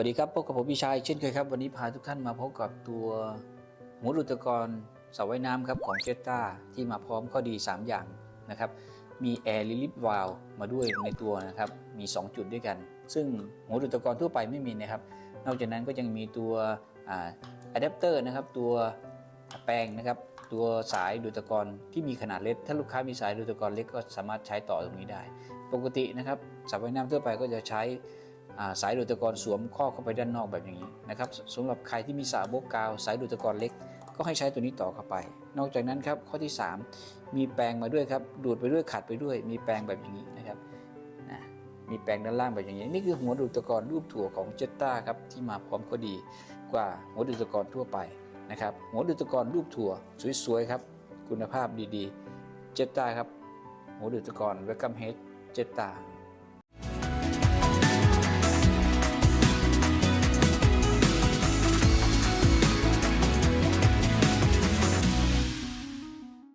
วัสดีครับพบกับผมพี่ชายเช่นเคยครับ วันนี้พาทุกท่านมาพบกับตัวหัวรุตกรสระว่ายน้ำครับของเจต้าที่มาพร้อมข้อดี 3 อย่างนะครับ มีแอร์ลิลิฟวาลมาด้วยในตัวนะครับ มี 2 จุดด้วยกัน ซึ่งหัวรุตกรทั่วไปไม่มีนะครับ นอกจากนั้นก็ยังมีตัวอะแดปเตอร์นะครับ ตัวแปลงนะครับ ตัวสายดูดตะกรที่มีขนาดเล็ก ถ้าลูกค้ามีสายดูดตะกรเล็กก็สามารถใช้ต่อตรงนี้ได้ ปกตินะครับสระว่ายน้ำทั่วไปก็จะใช้ สายดูดตะกอนสวมข้อเข้าไปด้านนอกแบบอย่างนี้นะครับสำหรับใครที่มีสระโบกกาว สายดูดตะกอนเล็ก ก็ให้ใช้ตัวนี้ต่อเข้าไป นอกจากนั้นครับข้อที่ 3 มีแปรงมาด้วยครับดูดไปด้วยขัดไปด้วย มีแปรงแบบอย่างนี้นะครับมีแปรงด้านล่างแบบอย่างนี้ นี่คือหัวดูดตะกอนรูปถั่วของเจตตาครับที่มาพร้อมก็ดีกว่าหัวดูดตะกอนทั่วไปนะครับหัวดูดตะกอนรูปถั่วสวยๆครับ คุณภาพดีๆ เจตตาครับหัวดูดตะกอนเวลคัมเฮดเจตตา